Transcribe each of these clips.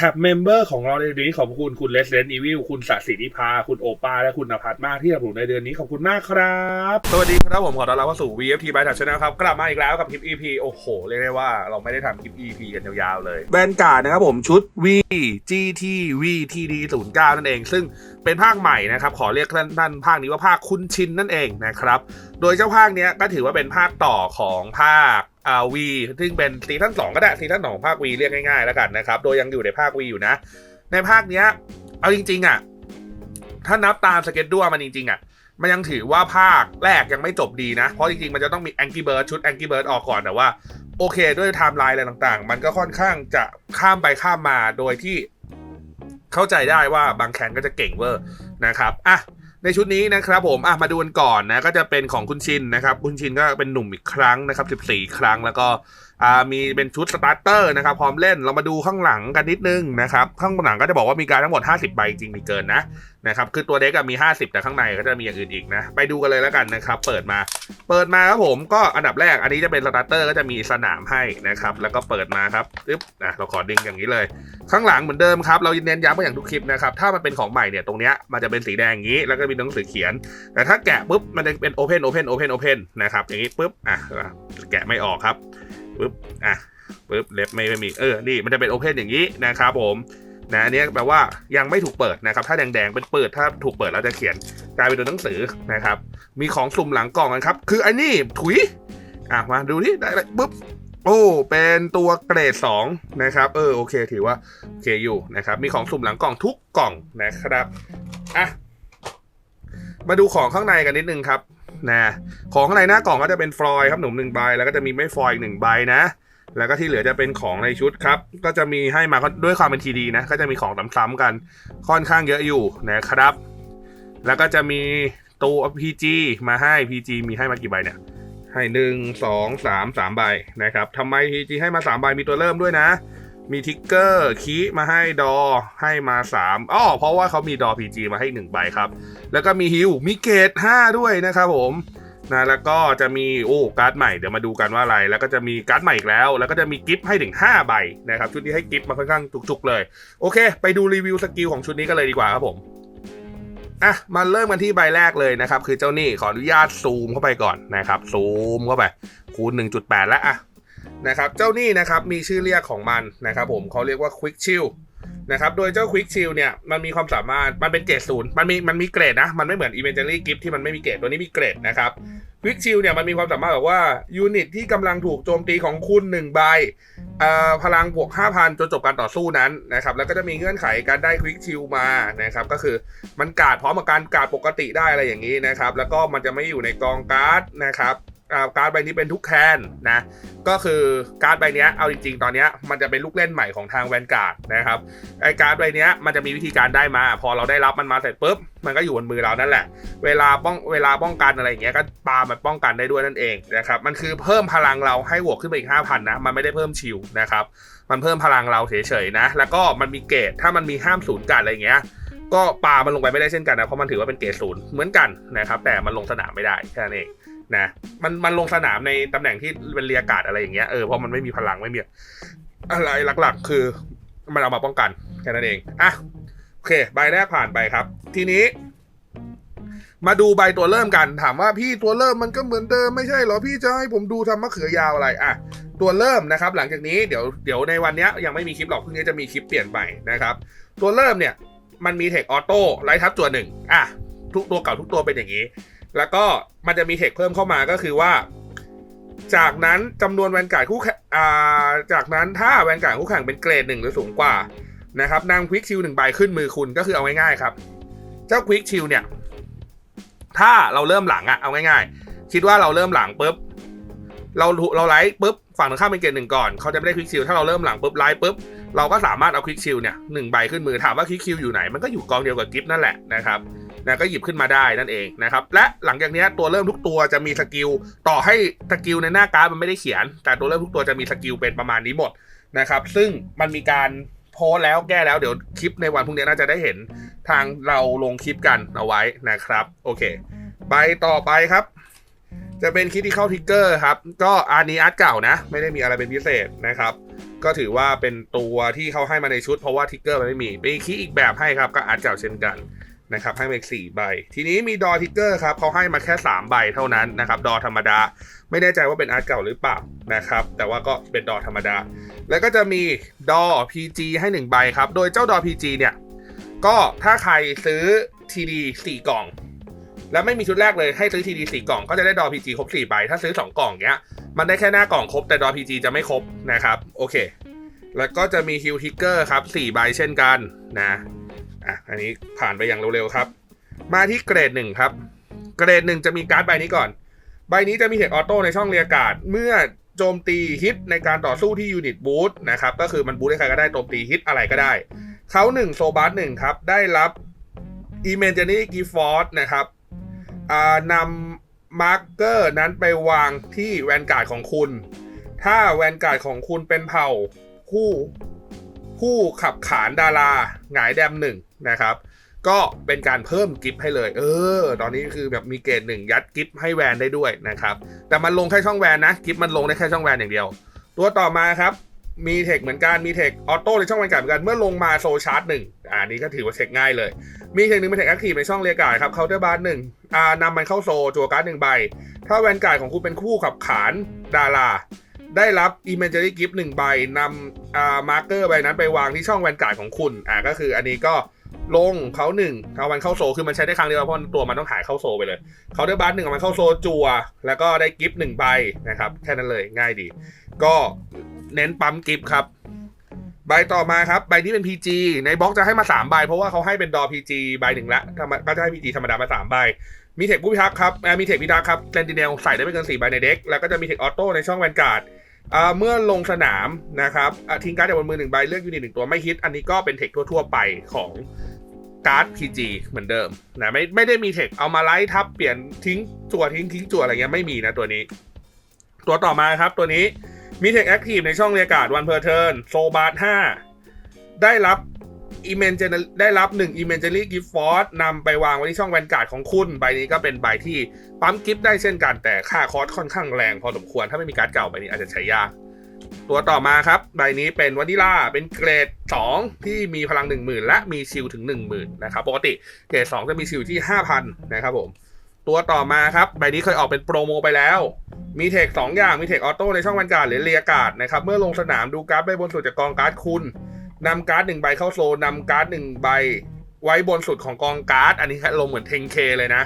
แท็บเมมเบอร์ของเราในเดือนนี้ขอบคุณคุณเลสเลนอีวิลคุณสศินิพา คุณโอปาและคุณนภัสมากที่สนับสนุนในเดือนนี้ขอบคุณมากครับ สวัสดีครับผมขอต้อนรับเข้าสู่ VFT by Touch Channel ครับ กลับมาอีกแล้วกับคลิป EP โอ้โห เรียกได้ว่าเราไม่ได้ทำคลิป EP กันยาวๆเลยแวนการ์ดนะครับผมชุด V GT VTD 09นั่นเอง ซึ่งเป็นภาคใหม่นะครับ ขอเรียกท่านภาคนี้ว่าภาคคุณชินนั่นเองนะครับโดยเจ้าภาคเนี้ยก็ถือว่าเป็นภาคต่อของภาค อ่าวีซึ่งเป็นซีซั่นสองก็ได้ซีซั่นสองภาควีเรียกง่ายๆแล้วกันนะครับ โดยยังอยู่ในภาควีอยู่นะ ในภาคเนี้ย เอาจริง ๆ อะ ถ้านับตามสเก็ตด้วมันจริง ๆ อะ มันยังถือว่าภาคแรกยังไม่จบดีนะ เพราะจริง ๆ มันจะต้องมีแองกี้เบิร์ดชุดแองกี้เบิร์ดออกก่อนแต่ว่า โอเค ด้วยไทม์ไลน์อะไรต่างๆ มันก็ค่อนข้างจะข้ามไปข้ามมาโดยที่เข้าใจได้ว่าบางแคนก็จะเก่งเวอร์นะครับอะ ในชุดนี้นะครับผมอะมาดูกันก่อนนะก็จะเป็นของคุณชินนะครับ คุณชินก็เป็นหนุ่มอีกครั้งนะครับ 14 ครั้งแล้วก็ อ่ามีเป็นชุดสตาร์เตอร์นะครับพร้อมเล่นเรามาดูข้างหลังกันนิดนึงนะครับข้างหลังก็จะบอกว่ามีการทั้งหมด 50 ใบจริงมีเกินนะนะครับคือตัวเด็กอะมี 50 แต่ข้างในก็จะมีอย่างอื่นอีกนะไปดูกันเลยแล้วกันนะครับเปิดมา เปิดมาครับผมก็อันดับแรกอันนี้จะเป็นสตาร์เตอร์ก็จะมีสนามให้นะครับแล้วก็เปิดมาครับปึ๊บอะเราขอดึงอย่างนี้เลย ข้างหลังเหมือนเดิมครับเราเน้นย้ำมาอย่างทุกคลิปนะครับถ้ามันเป็นของใหม่เนี่ยตรงเนี้ยมันจะเป็นสีแดงอย่างนี้ แล้วก็มีหนังสือเขียน แต่ถ้าแกะปุ๊บมันจะเป็น Open Open Open Open นะครับอย่างนี้ปุ๊บอะแกะไม่ออกครับ ปุ๊บอะปุ๊บเล็บไม่ไม่มีเออนี่มันจะเป็น Open อย่างนี้นะครับผมนะอันนี้แปลว่ายังไม่ถูกเปิดนะครับ ถ้าแดงๆเป็นเปิดถ้าถูกเปิดแล้วจะเขียนกลายเป็นตัวหนังสือนะครับ มีของสุ่มหลังกล่องกันครับ คืออันนี้ถุยอะมาดูที่ได้เลยปุ๊บโอ้ เป็นตัวเกรด2นะครับ เออ โอเค ถือว่า โอเคอยู่นะครับ มีของสุ่มหลังกล่องทุกกล่องนะครับ อะ มาดูของข้างในกันนิดนึงครับ นะของข้างในหน้ากล่องก็จะเป็นฟลอยด์ครับหนุ่มหนึ่งใบแล้วก็จะมีไม่ฟลอยด์อีกหนึ่งใบนะ แล้วก็ที่เหลือจะเป็นของในชุดครับ ก็จะมีให้มาด้วยความเป็นทีดีนะ ก็จะมีของซ้ำๆกันค่อนข้างเยอะอยู่นะครับ แล้วก็จะมีตัว PG มาให้ PG มีให้มากี่ใบเนี่ยให้หนึ่งสองสามสามใบนะครับทำไม PG ให้มาสามใบมีตัวเริ่มด้วยนะ มีทิกเกอร์คีมาให้ดอให้มา3อ้อเพราะว่าเขามีดอ PG มาให้ 1 ใบครับ แล้วก็มีฮิวมีเกต5ด้วยนะครับผมนะแล้วก็จะมีโอ้การ์ดใหม่เดี๋ยวมาดูกันว่าอะไร แล้วก็จะมีการ์ดใหม่อีกแล้ว แล้วก็จะมีกิฟต์ให้ถึง 5 ใบนะครับชุดนี้ให้กิฟต์มาค่อนข้างจุกๆเลย โอเค ไปดูรีวิวสกิลของชุดนี้กันเลยดีกว่าครับผมอะมาเริ่มกันที่ใบแรกเลยนะครับ คือเจ้านี่ขออนุญาตซูมเข้าไปก่อนนะครับซูมเข้าไปคูณ 1.8 แล้วอะ นะครับเจ้านี่นะครับมีชื่อเรียกของมันนะครับผมเขาเรียกว่า Quick Chill นะครับโดยเจ้า Quick Chill เนี่ยมันมีความสามารถมันเป็นเกรดศูนย์มันมีมันมีเกรดนะ มันไม่เหมือน Eventually Gift ที่มันไม่มีเกรดตัวนี้มีเกรดนะครับ Quick Chill เนี่ยมันมีความสามารถแบบว่ายูนิตที่กำลังถูกโจมตีของคุณ1ใบเอ่อพลังบวก 5,000 จนจบการต่อสู้นั้นนะครับแล้วก็จะมีเงื่อนไขการได้ Quick Chill มานะครับก็คือมันกาดพร้อมกับการกาดปกติได้อะไรอย่างนี้นะครับแล้วก็มันจะไม่อยู่ในกองการ์ดนะครับ การ์ดใบนี้เป็นทุกแคนนะ ก็คือการ์ดใบนี้เอาจริงๆ ตอนนี้มันจะเป็นลูกเล่นใหม่ของทางแวนการ์ดนะครับไอการ์ดใบนี้มันจะมีวิธีการได้มา พอเราได้รับมันมาเสร็จปุ๊บมันก็อยู่บนมือเรานั่นแหละ เวลาป้องเวลาป้องกันอะไรอย่างเงี้ยก็ปามันป้องกันได้ด้วยนั่นเองนะครับมันคือเพิ่มพลังเราให้บวกขึ้นไปอีก5,000นะมันไม่ได้เพิ่มชิลนะครับมันเพิ่มพลังเราเฉยๆนะ แล้วก็มันมีเกรดถ้ามันมีห้ามศูนย์การอะไรอย่างเงี้ยก็ปามันลงไปไม่ได้เช่นกันนะเพราะมันถือว่าเป็นเกรดศูนย์เหมือนกันนะครับแต่มันลงสนามไม่ได้แค่นั้นเอง นะมันมันลงสนามในตำแหน่งที่เป็นเรียการ์ดอะไรอย่างเงี้ยเออเพราะมันไม่มีพลังไม่มีอะไรหลักๆ คือ มันเอามาป้องกันแค่นั้นเองอะโอเค ใบแรกผ่านไปครับ ทีนี้ มาดูใบตัวเริ่มกัน ถามว่าพี่ตัวเริ่มมันก็เหมือนเดิมไม่ใช่เหรอพี่จะให้ผมดูทำมะเขือยาวอะไรอะตัวเริ่มนะครับ หลังจากนี้เดี๋ยวเดี๋ยวในวันนี้ยังไม่มีคลิปหรอกพรุ่งนี้จะมีคลิปเปลี่ยนไปนะครับ ตัวเริ่มเนี่ย มันมีเทคออโต้ไลท์ทับตัวหนึ่งอะทุกตัวเก่าทุกตัวเป็นอย่างนี้ แล้วก็ มันจะมีเทคเพิ่มเข้ามาก็คือว่า จากนั้นจำนวนแวนการ์ดคู่แข่งจากนั้นถ้าแวนการ์ดคู่แข่งเป็นเกรดหนึ่งหรือสูงกว่านะครับนางควิกชิลหนึ่งใบขึ้นมือคุณก็คือเอาง่ายๆครับ เจ้าควิกชิลเนี่ย ถ้าเราเริ่มหลังอะเอาง่ายๆ คิดว่าเราเริ่มหลังปุ๊บเราเราไลท์ปุ๊บฝั่งตรงข้ามเป็นเกรดหนึ่งก่อนเขาจะไม่ได้ควิกชิลถ้าเราเริ่มหลังปุ๊บไลท์ปุ๊บเราก็สามารถเอาคลิกชิลเนี่ยหนึ่งใบขึ้นมือถามว่าคลิกชิลอยู่ไหนมันก็อยู่กองเดียวกับกิฟต์นั่นแหละนะครับ นะก็หยิบขึ้นมาได้นั่นเองนะครับและหลังจากนี้ตัวเริ่มทุกตัวจะมีสกิลต่อให้สกิลในหน้าการ์ดมันไม่ได้เขียน แต่ตัวเริ่มทุกตัวจะมีสกิลเป็นประมาณนี้หมดนะครับซึ่งมันมีการโพสแล้วแก้แล้วเดี๋ยวคลิปในวันพรุ่งนี้น่าจะได้เห็นทางเราลงคลิปกันเอาไว้นะครับ โอเคใบต่อไปครับ จะเป็นคิดที่เข้าทิกเกอร์ครับ ก็อันนี้อาร์ตเก่านะ ไม่ได้มีอะไรเป็นพิเศษนะครับ ก็ถือว่าเป็นตัวที่เขาให้มาในชุดเพราะว่าทิกเกอร์มันไม่มีมีคีย์อีกแบบให้ครับก็อาร์ตเก่าเช่นกัน นะครับให้มาอีกสี่ใบ ทีนี้มีดอทิกเกอร์ครับเขาให้มาแค่ 3 ใบเท่านั้นนะครับดอธรรมดา ไม่แน่ใจว่าเป็นอาร์ตเก่าหรือเปล่านะครับแต่ว่าก็เป็นดอธรรมดา แล้วก็จะมีดอ PG ให้ 1 ใบครับ โดยเจ้าดอ PG เนี่ยก็ถ้าใครซื้อ TD 4กล่อง แล้วไม่มีชุดแรกเลยให้ซื้อ TD 4กล่องก็จะได้ดอ PG ครบ4ใบถ้าซื้อ 2 กล่องเนี้ยมันได้แค่หน้ากล่องครบแต่ดอ PG จะไม่ครบนะครับโอเค แล้วก็จะมีฮิลทิกเกอร์ครับ4ใบเช่นกันนะ อะอันนี้ผ่านไปอย่างเร็วๆครับ มาที่เกรด1ครับ เกรด1จะมีการ์ดใบนี้ก่อน ใบนี้จะมีเทคออโต้ในช่องเรียกการเมื่อโจมตีฮิตในการต่อสู้ที่ยูนิตบูทนะครับ ก็คือมันบูทให้ใครก็ได้โจมตีฮิตอะไรก็ได้ เขาหนึ่งโซบัสหนึ่งครับ ได้รับอีเมนเจนี่กีฟอร์นะครับนำมาร์กเกอร์นั้นไปวางที่แวนการ์ดของคุณ ถ้าแวนการ์ดของคุณเป็นเผ่าผู้ ผู้ขับขานดาราหงายแดมหนึ่งนะครับ ก็เป็นการเพิ่มกิฟต์ให้เลย เออ ตอนนี้คือแบบมีเกรดหนึ่งยัดกิฟต์ให้แวนได้ด้วยนะครับ แต่มันลงแค่ช่องแวนนะกิฟต์มันลงได้แค่ช่องแวนอย่างเดียว ตัวต่อมาครับมีเทคเหมือนกัน มีเทคออโต้ในช่องแวนการ์ดเหมือนกัน เมื่อลงมาโซชาร์จหนึ่งอ่านี้ก็ถือว่าเช็คง่ายเลย มีเทคหนึ่งเป็นเทคแอคทีฟในช่องเรียกกาดครับเคาน์เตอร์บาร์หนึ่งอ่านำมันเข้าโซจัวการ์ดหนึ่งใบ ถ้าแวนการ์ดของคุณเป็นคู่ขับขานดารา ได้รับอีเมนเจอรี่กิฟต์หนึ่งใบนำอ่ามาร์เกอร์ใบนั้นไปวางที่ช่องแวนการ์ดของคุณอ่าก็คืออันนี้ก็ลงเขาหนึ่งเอามันเข้าโซคือมันใช้ได้ครั้งเดียวเพราะตัวมันต้องหายเข้าโซไปเลยเขาได้บัสหนึ่งเอามันเข้าโซจัว แล้วก็ได้กิฟต์หนึ่งใบนะครับแค่นั้นเลยง่ายดี ก็เน้นปั๊มกิฟต์ครับ ใบต่อมาครับ ใบนี้เป็น PG ในบล็อกจะให้มา 3 ใบ เพราะว่าเขาให้เป็นดอ PG ใบหนึ่งละธรรมก็จะให้ PG ธรรมดามา 3 ใบ มีเทคผู้พิทักษ์ครับมีเทคพิทักษ์ครับเซนติเนลใส่ได้ไม่เกิน4ใบในเด็กแล้วก็จะมีเทคออโต้ในช่องแวนการ์ด เมื่อลงสนามนะครับทิ้งการ์ดจากบนมือหนึ่งใบเลือกยูนิตหนึ่งตัวไม่ฮิต อันนี้ก็เป็นเทคทั่ว ๆ ไปของการ์ด PG เหมือนเดิมนะไม่ไม่ได้มีเทคเอามาไลท์ทับเปลี่ยนทิ้งจั่วทิ้งทิ้งจั่วอะไรเงี้ยไม่มีนะตัวนี้ ตัวต่อมาครับตัวนี้มีเทคแอคทีฟในช่องเรียกาดวันเพอร์เทิร์นโซบาร์ห้าได้รับ อีเมนเจได้รับ1อีเมนเจอรี่กิฟต์ฟอร์นำไปวางไว้ที่ช่องแวนการ์ดของคุณ ใบนี้ก็เป็นใบที่ปั๊มกิฟต์ได้เช่นกันแต่ค่าคอสค่อนข้างแรงพอสมควร ถ้าไม่มีการ์ดเก่าใบนี้อาจจะใช้ยากตัวต่อมาครับ ใบนี้เป็นวานิล่าเป็นเกรด 2 ที่มีพลัง 10,000 และมีชิลถึง 10,000นะครับปกติเกรด 2 จะมีชิลที่ 5,000 นะครับผม ตัวต่อมาครับ ใบนี้เคยออกเป็นโปรโมไปแล้ว มีเทค2อย่างมีเทคออโต้ในช่องแวนการ์ดหรือเรียการ์ดนะครับ เมื่อลงสนามดูการ์ดใบบนสุดจากกองการ์ดคุณ นำการ์ดหนึ่งใบเข้าโซนนำการ์ดหนึ่งใบไว้บนสุดของกองการ์ด อันนี้ลงเหมือนเทงเคเลยนะ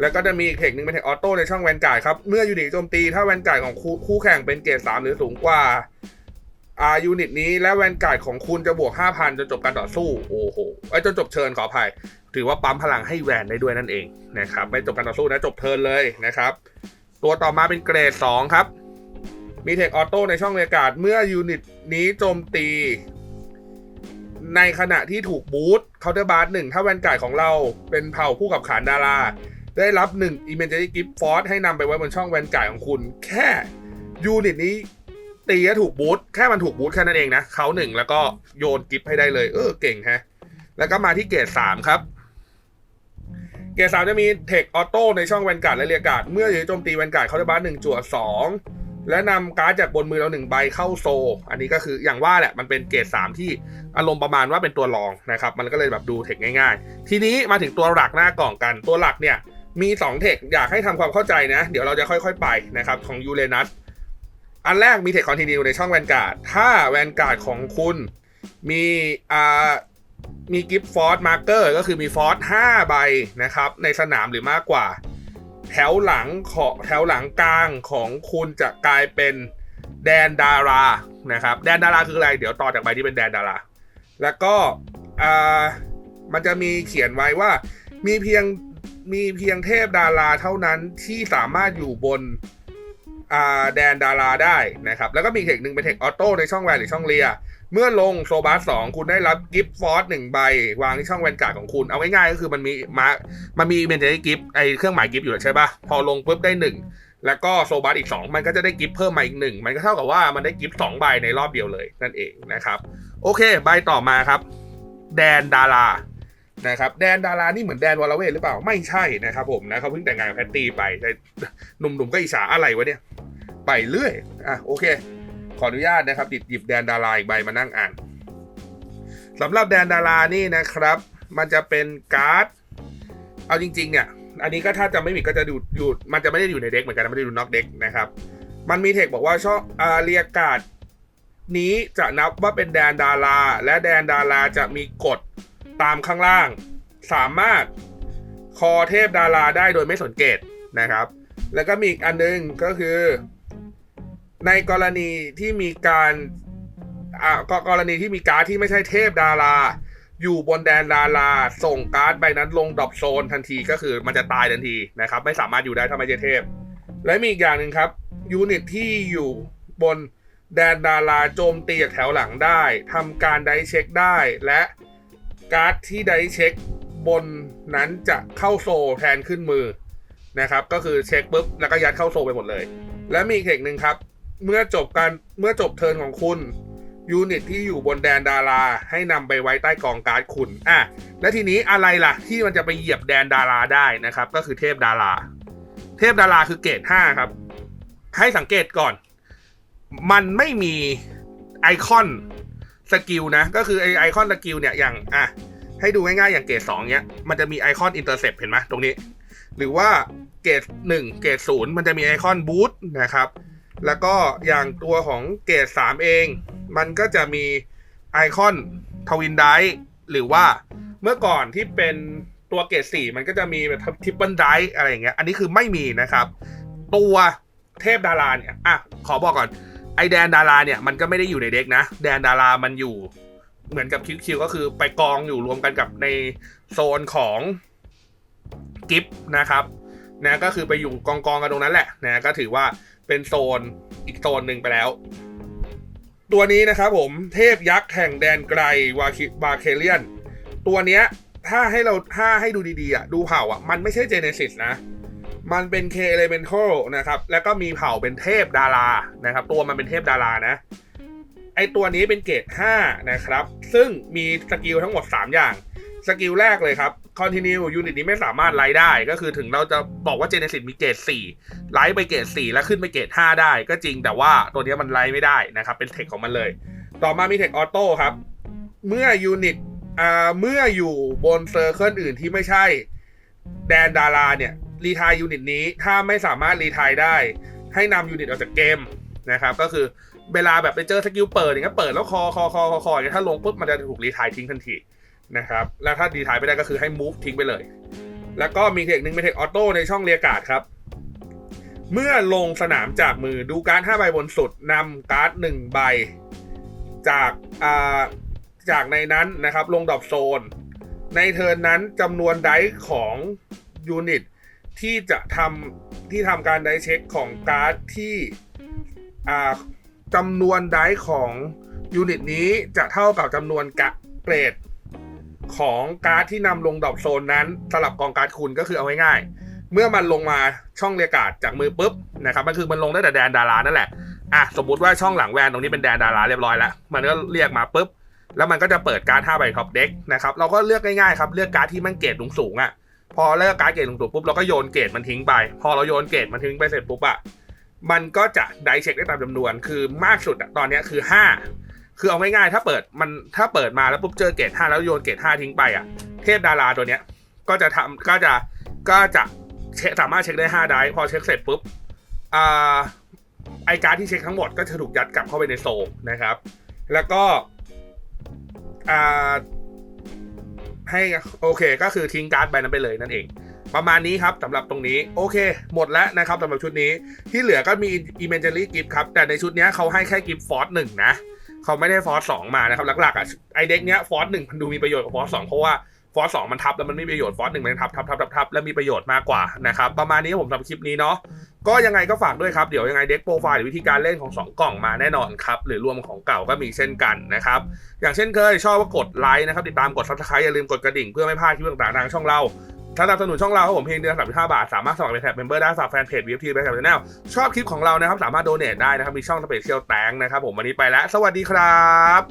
แล้วก็จะมีอีกเทคหนึ่งเป็นเทคออโต้ในช่องแวนการ์ดครับ เมื่อยูนิตโจมตีถ้าแวนการ์ดของคู่คแข่งเป็นเกรด3หรือสูงกว่าอ่ายูนิตนี้และแวนการ์ดของคุณจะบวก 5,000 จนจบการต่อสู้ โอ้โหไอ้จนจบเชิญขออภัย ถือว่าปั๊มพลังให้แวนได้ด้วยนั่นเองนะครับ ไม่จบการต่อสู้นะจบเทิร์นเลยนะครับ ตัวต่อมาเป็นเกรด 2 ครับ มีเทคออโต้ในช่องบรรยากาศเมื่อยูนิตนี้โจมตี ในขณะที่ถูกบูทเคาน์เตอร์บาร์หนึ่งถ้าแวนไการ์ดของเราเป็นเผ่าผู้กับขานดารา ได้รับ1 i m m e n t a r y Gift Force ให้นำไปไว้บนช่องแวนไการ์ดของคุณ แค่ยูนิตนี้ตีถูกบูทแค่มันถูกบูทแค่นั้นเองนะเขาหนึ่งแล้วก็โยนกิฟต์ให้ได้เลย เออเก่งแฮะ แล้วก็มาที่เกรดสามครับ เกรดสามจะมีเทคออโต้ในช่องแวนการ์ดและเรียกาดเมื่ออยู่โจมตีแวนการ์ดเขาจะบ้านหนึ่งจั่วสอง และนำการ์ดจากบนมือเราหนึ่งใบเข้าโซ อันนี้ก็คืออย่างว่าแหละมันเป็นเกรดสามที่อารมณ์ประมาณว่าเป็นตัวรองนะครับ มันก็เลยแบบดูเทคง่ายๆ ทีนี้มาถึงตัวหลักหน้ากล่องกันตัวหลักเนี่ยมี2เทคอยากให้ทำความเข้าใจนะ เดี๋ยวเราจะค่อยๆไปนะครับของยูเรนัสอันแรกมีเทคคอนติเนียในช่องแวนการ์ดถ้าแวนการ์ดของคุณมีอ่ามีกิฟต์ฟอร์สมาร์เกอร์ก็คือมีฟอร์ส5ใบนะครับในสนามหรือมากกว่า แถวหลังของแถวหลังกลางของคุณจะกลายเป็นแดนดารานะครับ แดนดาราคืออะไร เดี๋ยวต่อจากใบที่เป็นแดนดารา แล้วก็มันจะมีเขียนไว้ว่ามีเพียงมีเพียงเทพดาราเท่านั้นที่สามารถอยู่บนแดนดาราได้นะครับ แล้วก็มีเทคหนึ่งเป็นเทคออโต้ในช่องแวนหรือช่องเลีย เมื่อลงโซบาสสองคุณได้รับกิฟต์ฟอร์สหนึ่งใบ วางที่ช่องแวนการ์ดของคุณ เอาง่ายๆก็คือมันมีมามันมีเมนเทนกิฟต์ไอเครื่องหมายกิฟต์อยู่ใช่ปะพอลงปุ๊บได้หนึ่งแล้วก็โซบาสอีก 2 มันก็จะได้กิฟต์เพิ่มมาอีกหนึ่งมันก็เท่ากับว่ามันได้กิฟต์สองใบในรอบเดียวเลยนั่นเองนะครับ โอเค ใบต่อมาครับ แดนดารานะครับแดนดารานี่เหมือนแดนวอลเวทหรือเปล่าไม่ใช่นะครับผมนะเขาเพิ่งแต่งงานกับแพตตี้ไปแต่หนุ่มๆก็อิจฉาอะไรวะเนี่ย ไปเรื่อยอะโอเค ขออนุญาตนะครับติดหยิบแดนดาราอีกใบมานั่งอ่านสำหรับแดนดารานี่นะครับ มันจะเป็นการ์ด เอาจริง ๆ เนี่ย อันนี้ก็ถ้าจะไม่มีก็จะอยู่อยู่มันจะไม่ได้อยู่ในเด็กเหมือนกันไม่ได้อยู่นอกเด็กนะครับ มันมีเทคบอกว่าชอบอาเรียกาดนี้จะนับว่าเป็นแดนดารา และแดนดาราจะมีกฎตามข้างล่าง สามารถคอเทพดาราได้โดยไม่สนเกตนะครับ แล้วก็มีอีกอันนึงก็คือ ในกรณีที่มีการอ่ากกรณีที่มีการ์ดที่ไม่ใช่เทพดารา อยู่บนแดนดาราส่งการ์ดใบนั้นลงดรอปโซนทันทีก็คือมันจะตายทันทีนะครับ ไม่สามารถอยู่ได้ถ้าไม่ใช่เทพ และมีอีกอย่างหนึ่งครับยูนิตที่อยู่บนแดนดาราโจมตีจากแถวหลังได้ทำการไดเช็คได้และการ์ดที่ไดเช็คบนนั้นจะเข้าโซลแทนขึ้นมือนะครับ ก็คือเช็คปุ๊บแล้วก็ยัดเข้าโซลไปหมดเลย และมีอีกเทคหนึ่งครับ เมื่อจบการเมื่อจบเทิร์นของคุณ ยูนิตที่อยู่บนแดนดารา ให้นำไปไว้ใต้กองการ์ดคุณอะและทีนี้อะไรล่ะ ที่มันจะไปเหยียบแดนดาราได้นะครับ ก็คือเทพดารา เทพดาราคือเกรด5ครับ ให้สังเกตก่อน มันไม่มีไอคอนสกิลนะ ก็คือไอไอคอนสกิลเนี่ยอย่างอะให้ดูง่ายๆอย่างเกรด2เนี้ยมันจะมีไอคอนอินเตอร์เซปเห็นไหมตรงนี้ หรือว่าเกรด1เกรด0มันจะมีไอคอนบูทนะครับ แล้วก็อย่างตัวของเกรด3เอง มันก็จะมีไอคอนทวินไดหรือว่าเมื่อก่อนที่เป็นตัวเกรด4มันก็จะมีแบบทริปเปิลไดอะไรอย่างเงี้ยอันนี้คือไม่มีนะครับ ตัวเทพดาราเนี่ยอะขอบอกก่อนไอแดนดาราเนี่ยมันก็ไม่ได้อยู่ในเด็กนะ แดนดารามันอยู่เหมือนกับคิวคิวก็คือไปกองอยู่รวมกันกับในโซนของกิฟนะครับนะก็คือไปอยู่กองกองกันตรงนั้นแหละนะก็ถือว่า เป็นโซนอีกโซนหนึ่งไปแล้ว ตัวนี้นะครับผมเทพยักษ์แห่งแดนไกลวาคิบาเคเลียน ตัวเนี้ยถ้าให้เราถ้าให้ดูดีๆอะดูเผ่าอะ มันไม่ใช่เจเนซิสนะ มันเป็น K Elemental นะครับ แล้วก็มีเผ่าเป็นเทพดารานะครับ ตัวมันเป็นเทพดารานะ ไอตัวนี้เป็นเกรด5นะครับ ซึ่งมีสกิลทั้งหมด 3 อย่าง สกิลแรกเลยครับ Continue ยูนิตนี้ไม่สามารถไลท์ได้ก็คือถึงเราจะบอกว่า Genesis มีเกรด4ไลท์ไปเกรด4แล้วขึ้นไปเกรด5ได้ ก็จริงแต่ว่าตัวนี้มันไลท์ไม่ได้นะครับเป็นเทคของมันเลย ต่อมามีเทคออโต้ครับ เมื่อยูนิตอ่าเมื่ออยู่บนเซอร์เคิลอื่นที่ไม่ใช่ แดนดาราเนี่ยรีทายยูนิตนี้ถ้าไม่สามารถรีทายได้ ให้นำยูนิตออกจากเกมนะครับก็คือเวลาแบบไปเจอสกิลเปิดอย่างเงี้ยเปิดแล้วคอคอคอคอคออย่างเงี้ยถ้าลงปุ๊บมันจะถูกรีทายทิ้งทันที นะครับ แล้วถ้ารีทายไม่ได้ก็คือให้ move ทิ้งไปเลย แล้วก็มีเทคนึงเป็นเทคออโต้ในช่องเรียกาดครับ เมื่อลงสนามจากมือดูการ์ด5ใบบนสุดนำการ์ด1ใบ จากาจากในนั้นนะครับ ลงดอปโซน ในเทิร์นนั้นจำนวนไดส์ของยูนิตที่จะทำที่ทำการไดเช็คของการ์ดที่จำนวนไดของยูนิตนี้จะเท่ากับจำนวนกะเกรด ของการ์ดที่นำลงดรอปโซนนั้นสลับกองการ์ดคุณก็คือเอาง่ายๆ เมื่อมันลงมาช่องเรียการ์ดจากมือปุ๊บนะครับมันคือมันลงได้แต่แดนดารานั่นแหละอะสมมุติว่าช่องหลังแวนตรงนี้เป็นแดนดาราเรียบร้อยแล้ว มันก็เรียกมาปุ๊บแล้วมันก็จะเปิดการ์ด5ใบท็อปเด็กนะครับเราก็เลือกง่ายๆครับเลือกการ์ดที่มันเกรดสูงๆอะพอเลิกการ์ดเกรดลงตัวปุ๊บเราก็โยนเกรดมันทิ้งไป พอเราโยนเกรดมันทิ้งไปเสร็จปุ๊บอะมันก็จะไดเช็คได้ตามจำนวนคือมากสุดอะตอนนี้คือ 5 คือเอาง่ายๆถ้าเปิดมันถ้าเปิดมาแล้วปุ๊บเจอเกรด5แล้วโยนเกรด5ทิ้งไปอะ เทพดาราตัวเนี้ย ก็จะทำก็จะก็จะเช็คสามารถเช็คได้5ได้พอเช็คเสร็จปุ๊บอ่าไอการ์ดที่เช็คทั้งหมดก็จะถูกยัดกลับเข้าไปในโซลนะครับ แล้วก็อ่าให้โอเคก็คือทิ้งการ์ดใบนั้นไปเลยนั่นเอง ประมาณนี้ครับสำหรับตรงนี้โอเค หมดแล้วนะครับสำหรับชุดนี้ที่เหลือก็มีอิมเมนเจอรี่กิฟต์ครับ แต่ในชุดนี้เขาให้แค่กิฟต์ฟอร์สหนึ่งนะ เขาไม่ได้ฟอร์สสองมานะครับหลักๆอะไอเด็กเนี้ยฟอร์สหนึ่งมันดูมีประโยชน์กว่าฟอร์สสองเพราะว่าฟอร์สสองมันทับแล้วมันไม่มีประโยชน์ฟอร์สหนึ่งมันทับทับทับทับทับแล้วมีประโยชน์มากกว่านะครับประมาณนี้ผมทำคลิปนี้เนาะก็ยังไงก็ฝากด้วยครับเดี๋ยวยังไงเด็กโปรไฟล์หรือวิธีการเล่นของสองกล่องมาแน่นอนครับหรือรวมของเก่าก็มีเช่นกันนะครับอย่างเช่นเคยชอบก็กดไลค์นะครับติดตามกดซับสไครต์อย่าลืมกดกระดิ่งเพื่อไม่พลาดคลิปต่างๆทางช่องเรา สนับสนุนช่องเราครับผมเพียงเดือนละ35บาท สามารถสมัครเป็นแท็บเมมเบอร์ได้ฝากแฟนเพจ VFT ไปแท็บแนลชอบคลิปของเรานะครับ สามารถโดเนทได้นะครับ มีช่องสเปเชียลแตงนะครับผมวันนี้ไปแล้ว สวัสดีครับ